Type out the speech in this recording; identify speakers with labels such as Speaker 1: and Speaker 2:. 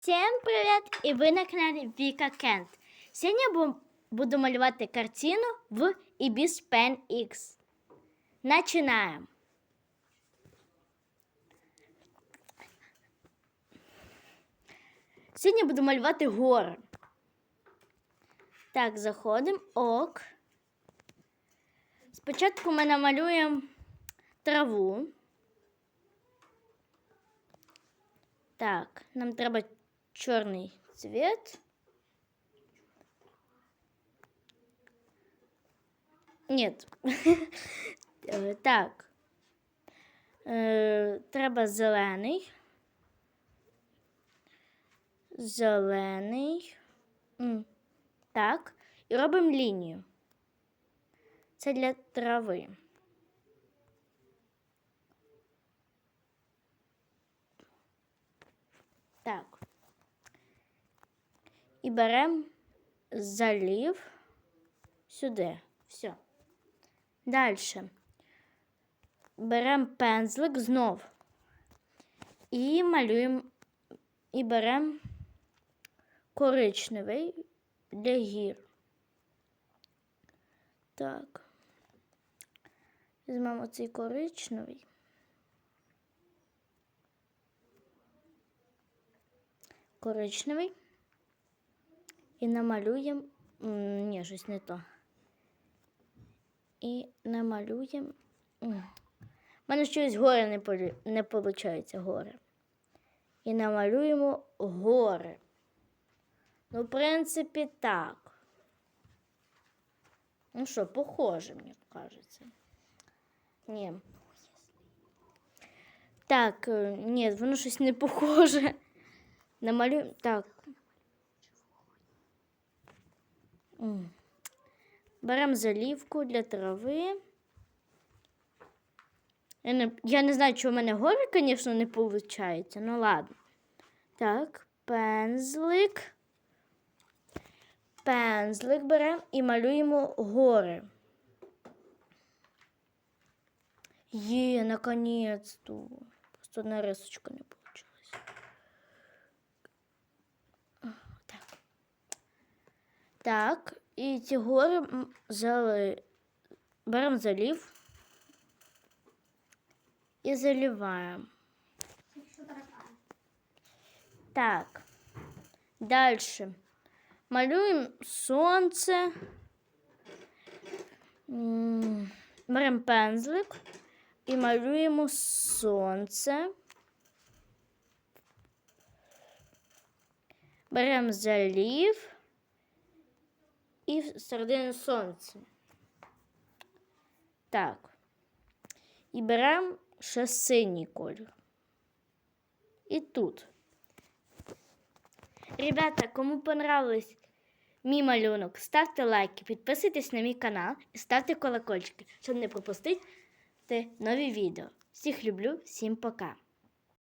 Speaker 1: Всім привіт! І ви на каналі Віка Кент. Сьогодні буду малювати картину в Ibis Pen X. Начинаємо. Сьогодні буду малювати гори. Так, заходимо. Ок. Спочатку ми намалюємо траву. Так, нам треба чорний цвет. Нет. Е, Так. Е, Треба зелений. Зелений. Так. І робимо лінію. Це для трави. Так. І беремо залів сюди. Все. Далі. Беремо пензлик знов. І малюємо, і беремо коричневий для гір. Так. Візьмемо цей коричневий. коричневий і намалюємо. Ні, щось не то. І намалюємо. У мене щось гори не, полю- не виходить гори. І намалюємо гори. Ну, в принципі, так. Ну що, похоже, мені кажеться. Ні. Так, е, ні, воно щось не похоже. Намалюємо. Так. Беремо залівку для трави. Я не, я не знаю, що в мене гори, звісно, не виходить. Ну ладно. Так, пензлик. Пензлик беремо і малюємо гори. Є, наконець-то. Просто одна рисочка не вийшла. Так. Так, і ці гори зали... беремо залів і заливаємо. Так. Далі. Малюємо сонце. Беремо пензлик і малюємо сонце. Беремо залів і середину сонця. Так. І беремо ще синій колір. І тут. Ребята, кому понравилось мій малюнок, ставте лайки, підписуйтесь на мій канал і ставте колокольчики, щоб не пропустити нові відео. Всіх люблю, всім пока!